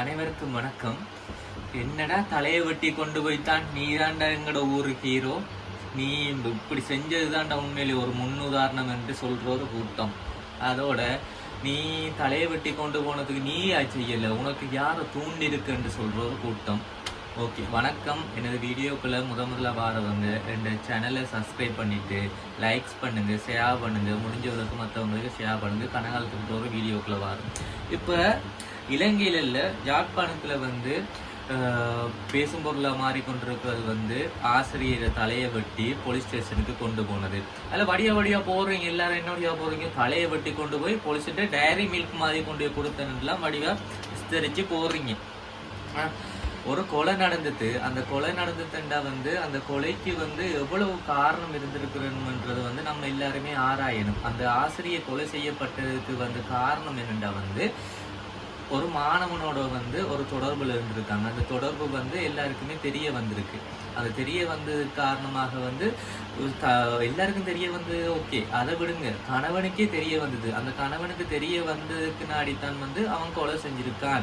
அனைவருக்கும் வணக்கம். என்னடா தலையை வெட்டி கொண்டு போய்த்தான்? நீ தாண்டா எங்கட ஊரு ஹீரோ. நீ இப்படி செஞ்சதுதான்டா உண்மையிலே ஒரு முன்னுதாரணம் என்று சொல்கிற ஒரு கூட்டம். அதோட நீ தலையை வெட்டி கொண்டு போனதுக்கு நீ செய்யலை. உனக்கு யாரை தூண்டிருக்கு என்று சொல்கிற ஒரு கூட்டம். ஓகே வணக்கம். எனது வீடியோக்குள்ளே முத முதல்ல வாரவங்க ரெண்டு சேனலை சப்ஸ்கிரைப் பண்ணிவிட்டு லைக்ஸ் பண்ணுங்கள் ஷேர் பண்ணுங்கள் முடிஞ்சவங்களுக்கு மற்றவங்களுக்கு ஷேர் பண்ணுங்க. கனகாலத்துக்கு ஒரு வீடியோக்குள்ளே வாரம் இப்போ இலங்கையில் இல்ல ஜாப்பானுக்குல வந்து ஆஹ், பேசும் பொருளா மாறிக்கொண்டிருக்கிறது வந்து ஆசிரியரை தலையை வெட்டி போலீஸ் ஸ்டேஷனுக்கு கொண்டு போனது. அதில் வடியா வடியா போறீங்க எல்லாரும் என்ன வழியா போறீங்க? தலையை வெட்டி கொண்டு போய் போலீஸ்கிட்ட டைரி மில்க் மாதிரி கொண்டு போய் கொடுத்தனுலாம் வடிவா விஸ்தரிச்சு போறீங்க. ஒரு கொலை நடந்தது அந்த கொலை நடந்ததுண்டா வந்து அந்த கொலைக்கு வந்து எவ்வளவு காரணம் இருந்திருக்கிறோம்ன்றது வந்து நம்ம எல்லாருமே ஆராயணும். அந்த ஆசிரியர் கொலை செய்யப்பட்டதுக்கு வந்து காரணம் என்னண்டா வந்து ஒரு மாணவனோட வந்து ஒரு தொடர்பில் இருந்திருக்காங்க. அந்த தொடர்பு வந்து எல்லாருக்குமே தெரிய வந்திருக்கு. அது தெரிய வந்தது காரணமாக வந்து த- எல்லாருக்கும் தெரிய வந்தது ஓகே அதை விடுங்க. கணவனுக்கே தெரிய வந்தது. அந்த கணவனுக்கு தெரிய வந்ததுக்கு நாடித்தான் வந்து அவன் கொலை செஞ்சிருக்கான்.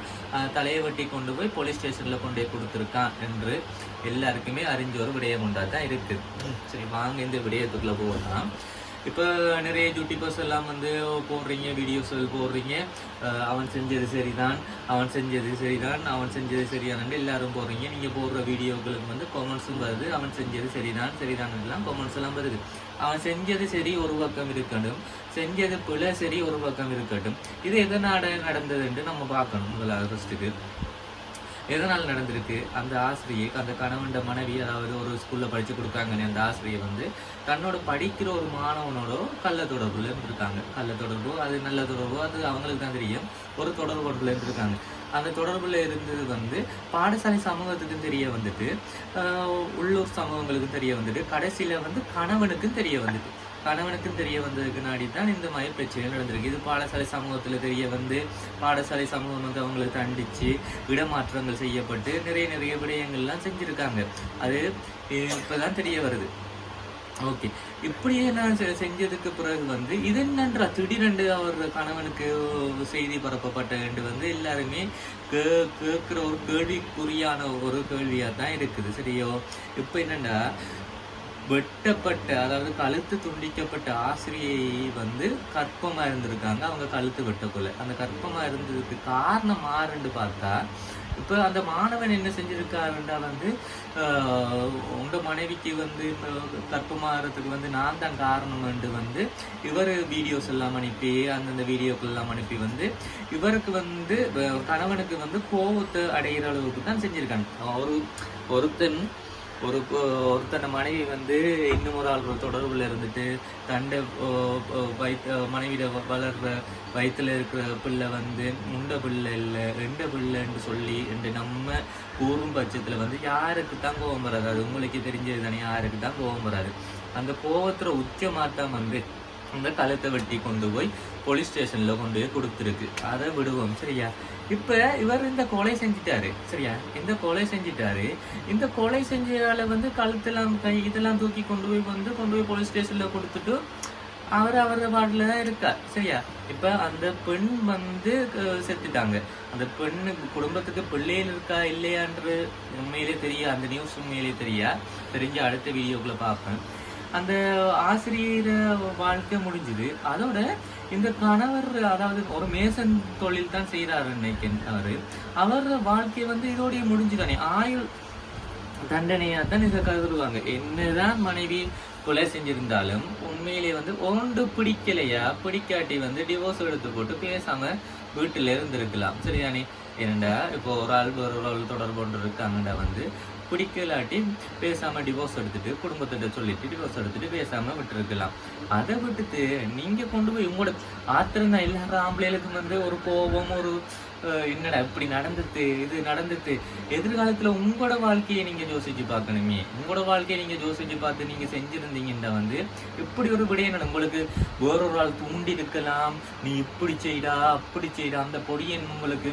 தலையை வெட்டி கொண்டு போய் போலீஸ் ஸ்டேஷனில் கொண்டு போய் கொடுத்துருக்கான் என்று எல்லாருக்குமே அறிஞ்ச ஒரு விடயம் உண்டா தான் இருக்குது சரி வாங்க இந்த விடயத்துக்குள்ளே போகலாம். இப்போ நிறைய யூடியூபர்ஸ் எல்லாம் வந்து போடுறீங்க வீடியோஸ் போடுறீங்க. அவன் செஞ்சது சரிதான் அவன் செஞ்சது சரிதான் அவன் செஞ்சது சரியானு எல்லாரும் போடுறீங்க. நீங்கள் போடுற வீடியோக்களுக்கு வந்து கொமெண்ட்ஸும் வருது அவன் செஞ்சது சரிதான் சரிதான் எல்லாம் கொமெண்ட்ஸ் எல்லாம் வருது. அவன் செஞ்சது சரி ஒரு பக்கம் இருக்கட்டும். செஞ்சது பிழை சரி ஒரு பக்கம் இருக்கட்டும். இது எதனால நடந்ததுன்ட்டு நம்ம பார்க்கணும் முதலாவது ஃபஸ்ட்டுக்கு எதனால் நடந்திருக்கு? அந்த ஆசிரியை அந்த கணவன் மனைவி அதாவது ஒரு ஸ்கூலில் படித்து கொடுக்காங்கன்னு அந்த ஆசிரியை வந்து தன்னோட படிக்கிற ஒரு மாணவனோட கள்ள தொடர்புல இருந்திருக்காங்க. கள்ள தொடர்போ அது நல்ல தொடர்போ அது அவங்களுக்கு தான் தெரியும். ஒரு தொடர்பு இருந்திருக்காங்க. அந்த தொடர்பில் இருந்தது வந்து பாடசாலை சமூகத்துக்கும் தெரிய வந்துட்டு உள்ளூர் சமூகங்களுக்கும் தெரிய வந்துட்டு கடைசியில் வந்து கணவனுக்கும் தெரிய வந்துட்டு. கணவனுக்கும் தெரிய வந்ததுக்கு நாடி தான் இந்த மாதிரி பிரச்சனை நடந்திருக்கு. இது பாடசாலை சமூகத்துல தெரிய வந்து பாடசாலை சமூகம் வந்து அவங்களை தண்டிச்சு இடமாற்றங்கள் செய்யப்பட்டு நிறைய நிறைய விடயங்கள்லாம் செஞ்சுருக்காங்க. அது இப்பதான் தெரிய வருது. ஓகே. இப்படியே நான் செஞ்சதுக்கு பிறகு வந்து இது என்னன்றா? திடீரென்று அவர் கணவனுக்கு செய்தி பரப்பப்பட்ட என்று வந்து எல்லாருமே கே கேட்குற ஒரு கேள்விக்குரியான ஒரு கேள்வியாக தான் இருக்குது. சரியோ? இப்போ என்னன்னா வெட்டப்பட்ட அதாவது கழுத்து துண்டிக்கப்பட்ட ஆசிரியை வந்து கற்பமாக இருந்திருக்காங்க. அவங்க கழுத்து வெட்டக்குள்ள. அந்த கற்பமாக இருந்ததுக்கு காரணம் மாறுன்னு பார்த்தா இப்போ அந்த மாணவன் என்ன செஞ்சிருக்காருண்டா வந்து உங்கள் மனைவிக்கு வந்து இப்போ கற்பமாகறதுக்கு வந்து நான் தான் காரணம்ன்ட்டு வந்து இவர் வீடியோஸ் எல்லாம் அனுப்பி அந்தந்த வீடியோக்கள் எல்லாம் அனுப்பி வந்து இவருக்கு வந்து கணவனுக்கு வந்து கோபத்தை அடைகிற அளவுக்கு தான் செஞ்சுருக்காங்க. ஒரு ஒருத்தன் ஒரு ஒருத்தனை மனைவி வந்து இன்னும் ஒரு ஆள் தொடர்புல இருந்துட்டு தண்டை வயிற்று மனைவியிட வ- வளர்ற வயிற்றில் இருக்கிற பிள்ளை வந்து முண்டை பிள்ளை இல்லை ரெண்ட பிள்ளைன்னு சொல்லி என்று நம்ம கூறும் பட்சத்தில் வந்து யாருக்கு தான் கோபம் வராது. அது உங்களுக்கு தெரிஞ்சது தானே யாருக்கு தான் கோபம் வராது. அந்த கோபத்துல உச்சமாத்தான் வந்து அந்த கழுத்தை வெட்டி கொண்டு போய் போலீஸ் ஸ்டேஷன்ல கொண்டு போய் கொடுத்துருக்கு. அதை விடுவோம் சரியா? இப்ப இவர் இந்த கொலை செஞ்சிட்டாரு. சரியா? இந்த கொலை செஞ்சிட்டாரு. இந்த கொலை செஞ்சதால வந்து கழுத்தெல்லாம் கை இதெல்லாம் தூக்கி கொண்டு போய் வந்து கொண்டு போய் போலீஸ் ஸ்டேஷன்ல கொடுத்துட்டு அவர் அவர் பாட்டில் தான் இருக்கார். சரியா? இப்போ அந்த பெண் வந்து செத்துட்டாங்க. அந்த பெண்ணு குடும்பத்துக்கு பிள்ளைகள் இருக்கா இல்லையான்றது உண்மையிலே தெரியா? அந்த நியூஸ் உண்மையிலே தெரியா? தெரிஞ்சு அடுத்த வீடியோக்குள்ள பார்ப்பேன். அந்த ஆசிரியர் வாழ்க்கை முடிஞ்சுது. அதோட இந்த கணவர் அதாவது ஒரு மேசன் தொழில் தான் செய்யறாரு இன்னைக்கு அவரு. அவர் வாழ்க்கை வந்து இதோடய முடிஞ்சுதானே. ஆயுள் தண்டனையாக தான் இதை கருதுவாங்க. என்னதான் மனைவி கொலை செஞ்சிருந்தாலும் உண்மையிலே வந்து ஒன்று பிடிக்கலையா? பிடிக்காட்டி வந்து டிவோர்ஸ் எடுத்து போட்டு பேசாம வீட்டுல இருந்திருக்கலாம். சரிதானே? என்னடா இப்போ ஒரு ஆள் ஒரு ஆள் தொடர்பு கொண்டு இருக்காங்கடா வந்து. பிடிக்கலாட்டி பேசாம டிவோர்ஸ் எடுத்துட்டு குடும்பத்திட்ட சொல்லிட்டு டிவோர்ஸ் எடுத்துட்டு பேசாம விட்டுருக்கலாம். அதை விட்டுட்டு நீங்க கொண்டு போய் உங்களோட ஆத்திரம் தான் எல்லாரும் ஆம்பளைகளுக்கும் வந்து ஒரு கோபம் ஒரு என்னடா இப்படி நடந்தது இது நடந்தது எதிர்காலத்தில் உங்களோட வாழ்க்கையை நீங்கள் யோசிச்சு பார்க்கணுமே. உங்களோட வாழ்க்கையை நீங்கள் யோசிச்சு பார்த்து நீங்க செஞ்சுருந்தீங்கன்னா வந்து இப்படி ஒரு விடயம் நடக்கும். உங்களுக்கு வேறொரு ஆள் தூண்டி இருக்கலாம் நீ இப்படி செய்டா அப்படி செய்டா. அந்த பொடியன் உங்களுக்கு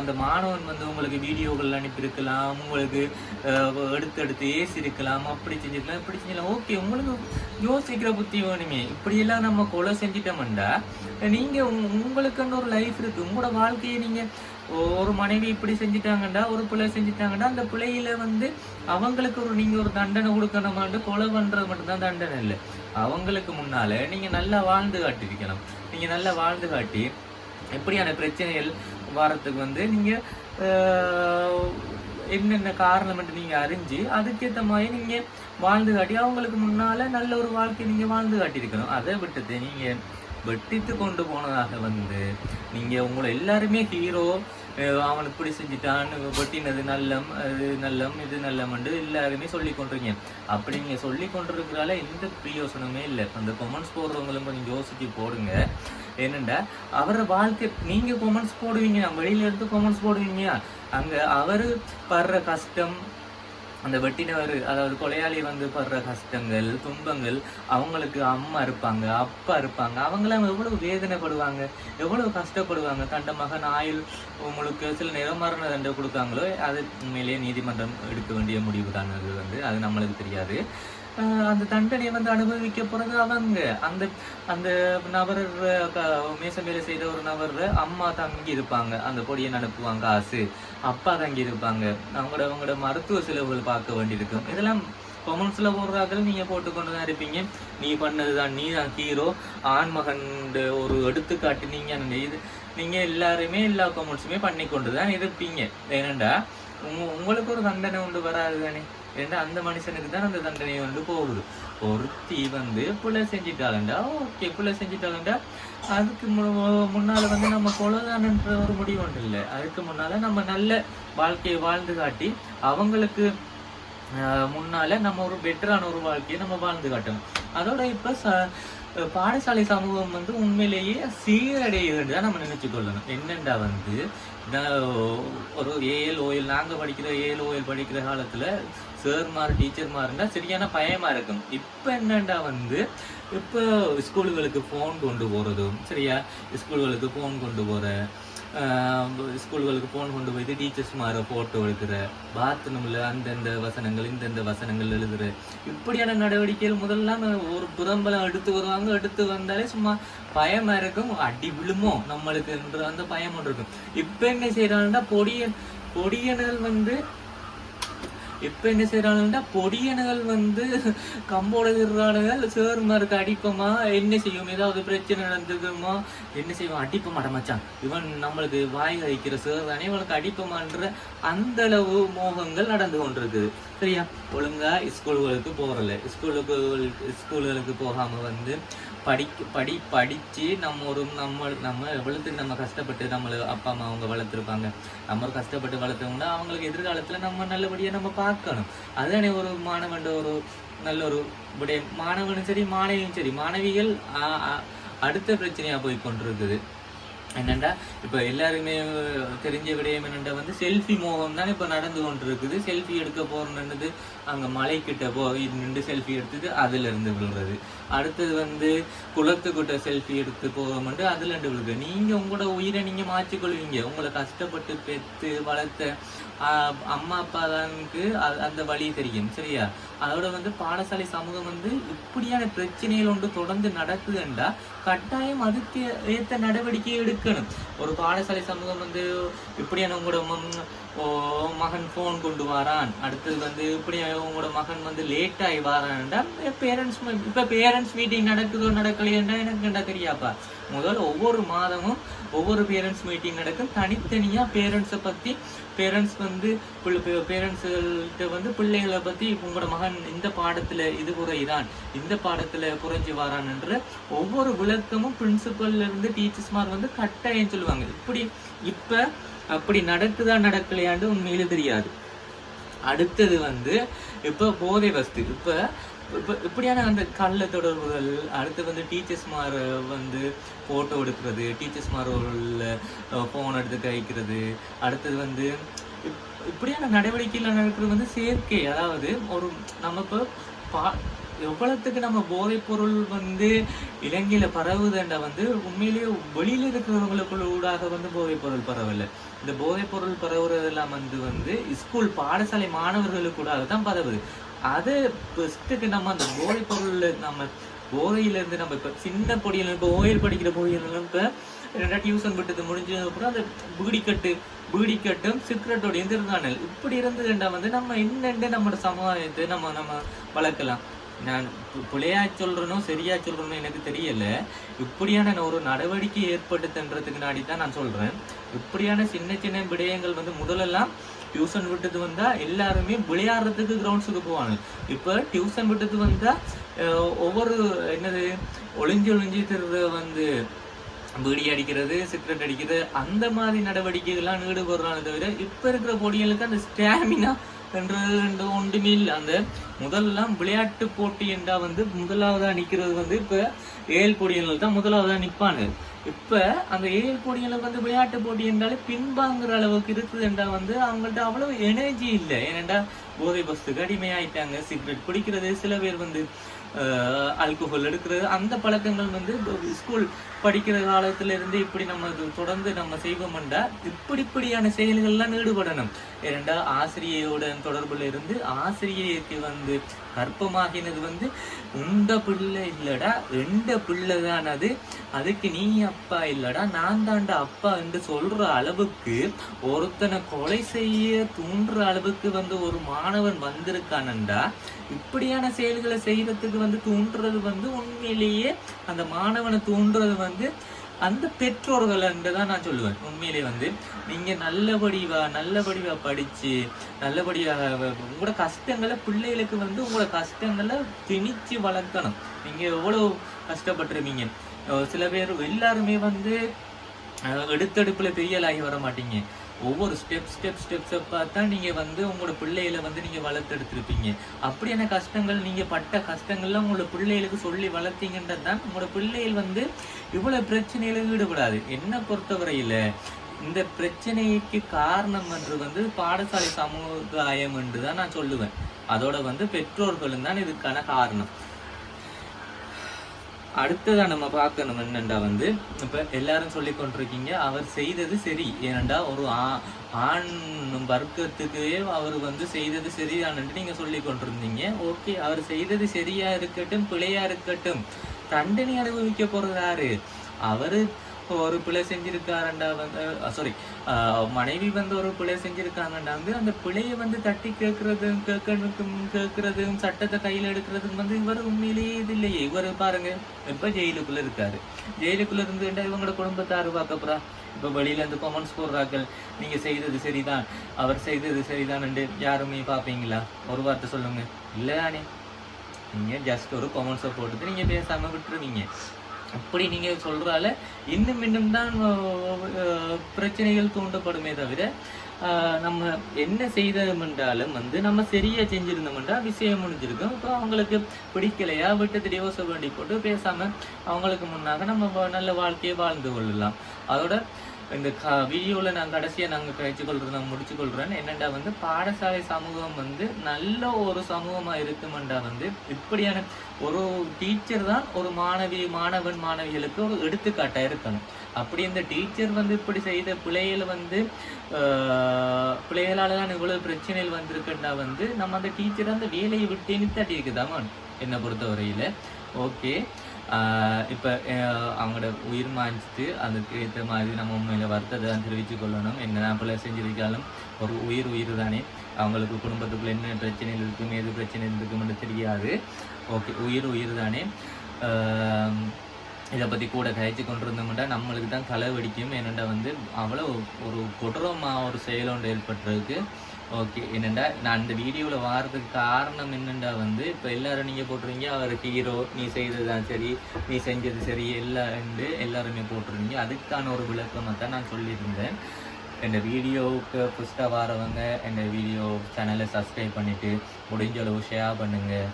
அந்த மாணவன் வந்து உங்களுக்கு வீடியோகள் அனுப்பியிருக்கலாம். உங்களுக்கு எடுத்து எடுத்து ஏசி இருக்கலாம் அப்படி செஞ்சிருக்கலாம் இப்படி செஞ்சிடலாம் ஓகே உங்களுக்கு யோசிக்கிற புத்தி வேணுமே. இப்படியெல்லாம் நம்ம கொலை செஞ்சிட்டோம்டா நீங்கள் உங் உங்களுக்குன்னு ஒரு லைஃப் இருக்குது உங்களோட வாழ்க்கையை நீங்கள் ஒரு மனைவி இப்படி செஞ்சுட்டாங்கடா ஒரு பிள்ளை செஞ்சுட்டாங்கடா அந்த பிள்ளையில வந்து அவங்களுக்கு ஒரு நீங்கள் ஒரு தண்டனை கொடுக்கணுமாண்டு கொலை பண்ணுறது மட்டும்தான் தண்டனை இல்லை. அவங்களுக்கு முன்னால் நீங்கள் நல்லா வாழ்ந்து காட்டிருக்கணும் நீங்கள் நல்லா வாழ்ந்து காட்டி எப்படியான பிரச்சனைகள் வரத்துக்கு வந்து நீங்கள் என்னென்ன காரணம் நீங்கள் அறிஞ்சு அதுக்கேற்ற மாதிரி நீங்கள் வாழ்ந்து காட்டி அவங்களுக்கு முன்னால் நல்ல ஒரு வாழ்க்கை நீங்கள் வாழ்ந்து காட்டியிருக்கணும். அதை விட்டுட்டு நீங்கள் வெட்டித்து கொண்டு போனதாக வந்து நீங்கள் உங்களை எல்லாருமே ஹீரோ அவன் இப்படி செஞ்சுட்டான் வெட்டினது நல்லம் அது நல்லம் இது நல்லம்னு எல்லாருமே சொல்லி கொண்டிருக்கீங்க. அப்படி நீங்கள் சொல்லி கொண்டிருக்கிறால எந்த பிரயோசனமே இல்லை. அந்த கொமெண்ட்ஸ் போடுறவங்களும் கொஞ்சம் யோசிச்சு போடுங்க. என்னண்டா அவரோட வாழ்க்கை நீங்கள் கொமெண்ட்ஸ் போடுவீங்க வெளியில இருந்து கொமெண்ட்ஸ் போடுவீங்க. அங்கே அவர் படுற கஷ்டம் அந்த வெட்டினவர் அதாவது கொலையாளி வந்து படுற கஷ்டங்கள் துன்பங்கள் அவங்களுக்கு அம்மா இருப்பாங்க அப்பா இருப்பாங்க அவங்களாம் எவ்வளவு வேதனைப்படுவாங்க எவ்வளவு கஷ்டப்படுவாங்க தண்ட மகன் ஆயுள் உங்களுக்கு சில நேரம் மரண தண்டை கொடுத்தாங்களோ அது உண்மையிலேயே நீதிமன்றம் எடுக்க வேண்டிய முடிவு தான் அது வந்து அது நம்மளுக்கு தெரியாது. அந்த தண்டனையை வந்து அனுபவிக்க போறது அவங்க அந்த அந்த நபர் மேச மேல செய்த ஒரு நபர் அம்மா தங்கி இருப்பாங்க. அந்த பொடியை அனுப்புவாங்க காசு அப்பா தங்கி இருப்பாங்க. அவங்களோட அவங்களோட மருத்துவ செலவுகள் பார்க்க வேண்டியிருக்கும். இதெல்லாம் கொமெண்ட்ஸ்ல போடுறாக்கள் நீங்கள் போட்டுக்கொண்டு தான் இருப்பீங்க. நீ பண்ணதுதான் நீ தான் ஹீரோ ஆண்மகன் ஒரு எடுத்துக்காட்டு நீங்கள் அந்த இது நீங்கள் எல்லாருமே எல்லா கொமெண்ட்ஸுமே பண்ணி கொண்டு தான் இருப்பீங்க. ஏனண்டா உங்க உங்களுக்கு ஒரு தண்டனை உண்டு வராது தானே ஏன்னா அந்த மனுஷனுக்கு தான் அந்த தண்டனை வந்து போகுது? ஒருத்தி வந்து பிள்ளை செஞ்சிட்டாங்கண்டா ஓகே பிள்ளை செஞ்சிட்டாங்கண்டா அதுக்கு மு- முன்னால வந்து நம்ம கொலைதானன்ற ஒரு முடிவு ஒன்று இல்லை. அதுக்கு முன்னால நம்ம நல்ல வாழ்க்கையை வாழ்ந்து காட்டி அவங்களுக்கு முன்னால நம்ம ஒரு பெட்டரான ஒரு வாழ்க்கையை நம்ம வாழ்ந்து காட்டணும். அதோட இப்ப ச- பாடசாலை சமூகம் வந்து உண்மையிலேயே சீரடையுதுன்னு தான் நம்ம நினைச்சு கொள்ளணும். என்னண்டா வந்து ஒரு ஏஎல் ஓயில் நாங்கள் படிக்கிற ஏஎல் ஓயில் படிக்கிற காலத்துல சார்மார் டீச்சர்மாருன்னா சரியான பயமா இருக்கும். இப்போ என்னண்டா வந்து இப்போ ஸ்கூலுகளுக்கு ஃபோன் கொண்டு போகிறதும் சரியா? ஸ்கூல்களுக்கு ஃபோன் கொண்டு போகிற ஸ்கூல்களுக்கு ஃபோன் கொண்டு போயிட்டு டீச்சர்ஸ் மாற ஃபோட்டோ எடுக்கிற பாத்ரூமில் அந்தந்த வசனங்கள் இந்தந்த வசனங்கள் எழுதுற இப்படியான நடவடிக்கைகள் முதல்ல ஒரு புறம்பலம் எடுத்து வருவாங்க. எடுத்து வந்தாலே சும்மா பயமாக இருக்கும். அடி விழுமோ நம்மளுக்குன்ற அந்த பயம் ஒன்று இருக்கும். இப்போ என்ன செய்கிறாங்கன்னா பொடிய பொடியனல் வந்து இப்போ என்ன செய்கிறானுங்கன்னா பொடியனுகள் வந்து கம்போட இருக்கிறானுகள் சேர்மாருக்கு அடிப்போமா? என்ன செய்யும்? ஏதாவது பிரச்சனை நடந்துக்குமா? என்ன செய்வோம் அடிப்ப மாட்ட மச்சான். இவன் நம்மளுக்கு வாய் வைக்கிற சேர் தானே இவனுக்கு அடிப்பமான்ற அந்த அளவு மோகங்கள் நடந்து கொண்டிருக்குது. சரியா? ஒழுங்காக ஸ்கூல்களுக்கு போகிறல ஸ்கூலுக்கு ஸ்கூல்களுக்கு போகாமல் வந்து படிக்க படி படித்து நம்ம ஒரு நம்ம நம்ம எவ்வளோத்துக்கு நம்ம கஷ்டப்பட்டு நம்மளை அப்பா அம்மா அவங்க வளர்த்துருப்பாங்க. நம்ம கஷ்டப்பட்டு வளர்த்தோம்னா அவங்களுக்கு எதிர்காலத்தில் நம்ம நல்லபடியாக நம்ம பார்க்கணும். அதுதானே ஒரு மாணவன் ஒரு நல்ல ஒரு இப்படி மாணவனும் சரி மாணவியும் சரி மாணவிகள் அடுத்த பிரச்சனையாக போய் கொண்டிருக்குது. என்னண்டா இப்போ எல்லாருமே தெரிஞ்ச விடயம் என்னண்டா வந்து செல்ஃபி மோகம் தான் இப்போ நடந்து கொண்டு இருக்குது செல்ஃபி எடுக்க போகணுன்ட்டு அங்கே மலை மலைக்கிட்ட போய் நின்று செல்ஃபி எடுத்துட்டு அதுல இருந்து விழுறது. அடுத்தது வந்து குளத்துக்கிட்ட செல்ஃபி எடுத்து போவோம்ட்டு அதுல இருந்து விழுது நீங்க உங்களோட உயிரை நீங்க மாற்றிக்கொள்வீங்க. உங்களை கஷ்டப்பட்டு பெற்று வளர்த்த அம்மா அப்பா தானுக்கு அந்த வழி தெரியும் சரியா? அதோட வந்து பாடசாலை சமூகம் வந்து இப்படியான பிரச்சனைகள் ஒன்று தொடர்ந்து நடக்குதுண்டா? கட்டாயம் அதுக்கு ஏற்ற நடவடிக்கை எடுக்கணும். ஒரு பாடசாலை சமூகம் வந்து இப்படியான உங்களோட ஓ, மகன் ஃபோன் கொண்டு வாரான். அடுத்தது வந்து இப்படி உங்களோட மகன் வந்து லேட் ஆகி வாரான்டா. பேரண்ட்ஸ் இப்போ பேரண்ட்ஸ் மீட்டிங் நடக்குதோ நடக்கலையேண்டா? எனக்கு என்ன தெரியாப்பா? முதல்ல ஒவ்வொரு மாதமும் ஒவ்வொரு பேரண்ட்ஸ் மீட்டிங் நடக்கும். தனித்தனியாக பேரண்ட்ஸை பற்றி பேரண்ட்ஸ் வந்து பேரண்ட்ஸ்கிட்ட வந்து பிள்ளைகளை பத்தி உங்களோட மகன் இந்த பாடத்துல இது குறைதான் இந்த பாடத்துல குறைஞ்சு வரான்ன்ற ஒவ்வொரு விளக்கமும் பிரின்சிபல்ல இருந்து டீச்சர்ஸ்மார் வந்து கட்டாயம் சொல்லுவாங்க. இப்படி இப்ப அப்படி நடக்குதா நடக்கலையாண்டு உண்மையில தெரியாது. அடுத்தது வந்து இப்ப போதை வஸ்து இப்ப இப்ப இப்படியான அந்த கள்ள தொடர்புகள் அடுத்து வந்து டீச்சர்ஸ்மார் வந்து ஃபோட்டோ எடுக்கிறது டீச்சர்ஸ்மார் ஃபோன் எடுத்து கைக்கிறது அடுத்தது வந்து இப்- இப்படியான நடவடிக்கையில் நடக்கிறது வந்து செயற்கை. அதாவது ஒரு நம்ம இப்போ பா எவ்வளோத்துக்கு நம்ம போதைப்பொருள் வந்து இலங்கையில் பரவுதுண்டா வந்து உண்மையிலேயே வெளியில் இருக்கிறவங்களுக்குள்ள ஊடாக வந்து போதைப்பொருள் பரவலை. இந்த போதைப்பொருள் பரவுறதெல்லாம் வந்து வந்து ஸ்கூல் பாடசாலை மாணவர்களுக்கு கூடாக தான் பரவுது. அது ஃபர்ஸ்ட்டுக்கு நம்ம அந்த போதை பொருள் நம்ம போதையிலிருந்து நம்ம இப்ப சின்ன பொடியில் இப்ப ஓயில் படிக்கிற பொடியில் இப்ப ரெண்டா டியூஷன் விட்டது முடிஞ்சது அப்புறம் அந்த பீடிக்கட்டு பீடிக்கட்டும் சிகரெட்டோடையும் திருந்தானல் இப்படி இருந்ததுண்டா வந்து நம்ம என்னென்று நம்மளோட சமுதாயத்தை நம்ம நம்ம வளர்க்கலாம். நான் பிள்ளையா சொல்கிறனோ சரியா சொல்றனோ எனக்கு தெரியல. இப்படியான ஒரு நடவடிக்கை ஏற்படுத்துன்றதுக்கு நாடி தான் நான் சொல்றேன். இப்படியான சின்ன சின்ன விடயங்கள் வந்து முதலெல்லாம் டியூஷன் விட்டது வந்தால் எல்லாருமே விளையாடுறதுக்கு கிரவுண்ட்ஸுக்கு போவாங்க. இப்போ டியூஷன் விட்டது வந்தால் ஒவ்வொரு என்னது ஒளிஞ்சு ஒளிஞ்சு திருற வந்து பீடி அடிக்கிறது சிகரெட் அடிக்கிறது அந்த மாதிரி நடவடிக்கைகள்லாம் ஈடுபடுறாங்க தவிர இப்போ இருக்கிற பொடிகளுக்கு அந்த ஸ்டாமினா என்றது ரெண்டு ஒன்றுமே இல்லை. அந்த முதல்லாம் விளையாட்டு போட்டி என்றால் வந்து முதலாவதாக நிற்கிறது வந்து இப்போ ஏழ் பொடிகள் தான் முதலாவதாக நிற்பாங்க இப்ப அந்த ஏழு கோடிகளுக்கு வந்து விளையாட்டு போட்டி என்றாலே பின்வாங்குற அளவுக்கு இருக்குது என்றா வந்து அவங்கள்ட்ட அவ்வளவு எனர்ஜி இல்லை. ஏனென்றா போதை பஸ்து அடிமையாயிட்டாங்க. சிகரெட் குடிக்கிறது சில பேர் வந்து ஆல்கோஹால் எடுக்கிறது. அந்த பழக்கங்கள் வந்து ஸ்கூல் படிக்கிற காலத்துல இருந்து இப்படி நம்ம தொடர்ந்து நம்ம செய்வோம்டா இப்படி இப்படியான செயல்கள்லாம் ஈடுபடணும். ஏனெண்டா ஆசிரியையோட தொடர்புல இருந்து ஆசிரியைக்கு வந்து கற்பமாகினது வந்து உண்ட பிள்ளை இல்லடா எந்த பிள்ளை தான் அது அதுக்கு நீ அப்பா இல்லடா நான் தாண்டா அப்பா என்று சொல்ற அளவுக்கு ஒருத்தனை கொலை செய்ய தூண்டுற அளவுக்கு வந்து ஒரு மாணவன் வந்திருக்கானண்டா. இப்படியான செயல்களை செய்யறதுக்கு வந்து தூண்டுறது வந்து உண்மையிலேயே அந்த மாணவனை தூண்டுறது வந்து அந்த பெற்றோர்கள் தான் நான் சொல்லுவேன். உண்மையிலே வந்து நீங்கள் நல்லபடிவா நல்லபடிவா படித்து நல்லபடியாக உங்களோட கஷ்டங்களை பிள்ளைகளுக்கு வந்து உங்களோட கஷ்டங்களை திணிச்சு வளர்க்கணும். நீங்கள் எவ்வளோ கஷ்டப்பட்டிருப்பீங்க. சில பேர் எல்லாருமே வந்து எடுத்தெடுப்பில் பெரியலாகி வர மாட்டீங்க. ஒவ்வொரு ஸ்டெப் ஸ்டெப் ஸ்டெப் ஸ்டெப்பா தான் நீங்க வந்து உங்களோட பிள்ளைகளை வந்து நீங்க வளர்த்தெடுத்துருப்பீங்க. அப்படியான கஷ்டங்கள்? நீங்க பட்ட கஷ்டங்கள்லாம் உங்களோட பிள்ளைகளுக்கு சொல்லி வளர்த்தீங்கன்றது தான் உங்களோட பிள்ளைகள் வந்து இவ்வளவு பிரச்சனையில ஈடுபடாது. என்ன பொறுத்தவரையில இந்த பிரச்சனைக்கு காரணம் என்று வந்து பாடசாலை சமுதாயம் என்று தான் நான் சொல்லுவேன். அதோட வந்து பெற்றோர்களும் தான் இதுக்கான காரணம். அடுத்ததாக நம்ம பார்க்கணும் என்னண்டா வந்து? இப்போ எல்லாரும் சொல்லி கொண்டிருக்கீங்க அவர் செய்தது சரி. ஏனண்டா ஒரு ஆ- ஆண் வர்க்கத்துக்கே அவர் வந்து செய்தது சரிதானு நீங்கள் சொல்லி கொண்டிருந்தீங்க. ஓகே அவர் செய்தது சரியாக இருக்கட்டும் பிழையாக இருக்கட்டும். தண்டனை அனுபவிக்க போகிறதாரு யாரு? ஒரு பிழை செஞ்சிருக்காருண்டா வந்து சாரி மனைவி வந்து ஒரு பிழை செஞ்சிருக்காங்கண்டா வந்து அந்த பிழையை வந்து தட்டி கேட்கறதும் கேட்கறதுக்கும் கேட்கறதும் சட்டத்தை கையில் எடுக்கிறதும் வந்து இவர் உண்மையிலேயே இது இல்லையே. இவர் பாருங்க இப்போ ஜெயிலுக்குள்ளே இருக்காரு. ஜெயிலுக்குள்ளே இருந்துட்டா இவங்களோட குடும்பத்தார் பார்க்க போறா. இப்ப வெளியில இருந்து கொமெண்ட்ஸ் போடுறாக்கள் நீங்க செய்தது சரிதான். அவர் செய்தது சரிதான் யாருமே பார்ப்பீங்களா ஒரு வார்த்தை சொல்லுங்க. இல்லதானே நீங்க ஜஸ்ட் ஒரு கொமெண்ட்ஸை போட்டுட்டு நீங்க பேசாம விட்டுருவீங்க. அப்படி நீங்க சொல்றால இன்னும் இன்னும் தான் பிரச்சனைகள் தூண்டப்படுமே தவிர நம்ம என்ன செய்தோம்ன்றாலும் வந்து நம்ம சரியா செஞ்சுருந்தோம்ன்றா விஷயம் முடிஞ்சிருக்கும். இப்போ அவங்களுக்கு பிடிக்கலையா விட்டு டிவோர்ஸ் வேண்டி போட்டு பேசாம அவங்களுக்கு முன்னாக நம்ம நல்ல வாழ்க்கையை வாழ்ந்து கொள்ளலாம். அதோட இந்த க வீடியோவில் நான் கடைசியாக நாங்கள் கழிச்சு கொள்றது நான் முடிச்சு கொள்றேன் வந்து பாடசாலை சமூகம் வந்து நல்ல ஒரு சமூகமாக இருக்குமெண்டா வந்து இப்படியான ஒரு டீச்சர் தான் ஒரு மாணவி மாணவன் மாணவிகளுக்கு ஒரு எடுத்துக்காட்டாக இருக்கணும். அப்படி இந்த டீச்சர் வந்து இப்படி செய்த பிள்ளைகளை வந்து பிள்ளைகளால் தான் இவ்வளோ பிரச்சனைகள் வந்திருக்குன்னா வந்து நம்ம அந்த டீச்சர் அந்த வேலையை விட்டு நித்தாட்டி இருக்குதாமா என்னை பொறுத்தவரையில. ஓகே. இப்போ அவங்களோட உயிர் மாஞ்சிட்டு அதுக்கு ஏற்ற மாதிரி நம்ம உண்மையில் வருத்தத்தை தான் தெரிவித்து கொள்ளணும். என்னதான் பிள்ளை செஞ்சிருக்காலும் ஒரு உயிர் உயிர் தானே அவங்களுக்கு குடும்பத்துக்குள்ள என்ன பிரச்சனைகள் இருக்கும் ஏது பிரச்சனை இருக்கும்னு தெரியாது. ஓகே உயிர் உயிர் தானே இதை பற்றி கூட கழிச்சு கொண்டிருந்தோம்னா நம்மளுக்கு தான் களை வெடிக்கும் என்னென்ன வந்து அவ்வளோ ஒரு கொடூரமாக ஒரு செயல் ஏற்பட்டிருக்கு. ஓகே என்னண்டா நான் இந்த வீடியோவில் வாரதுக்கு காரணம் என்னண்டா வந்து இப்போ எல்லாரும் நீங்கள் போட்டுருவீங்க அவர் ஹீரோ நீ செய்தது தான் சரி நீ செஞ்சது சரி எல்லாம் எல்லாருமே போட்டுருவீங்க அதுக்கான ஒரு விளக்கமாக தான் நான் சொல்லியிருந்தேன். இந்த வீடியோவுக்கு ஃபஸ்ட்டாக வாரவங்க இந்த வீடியோ சேனலை சப்ஸ்கிரைப் பண்ணிவிட்டு முடிஞ்ச அளவு ஷேர் பண்ணுங்கள்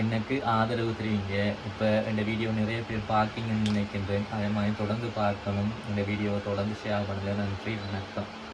எனக்கு ஆதரவு தெரிவிங்க. இப்போ இந்த வீடியோ நிறைய பேர் பார்க்கிங்கன்னு நினைக்கின்றேன். அதே மாதிரி தொடர்ந்து பார்க்கணும். இந்த வீடியோவை தொடர்ந்து ஷேர் பண்ணுங்கள் நன்றி வணக்கம்.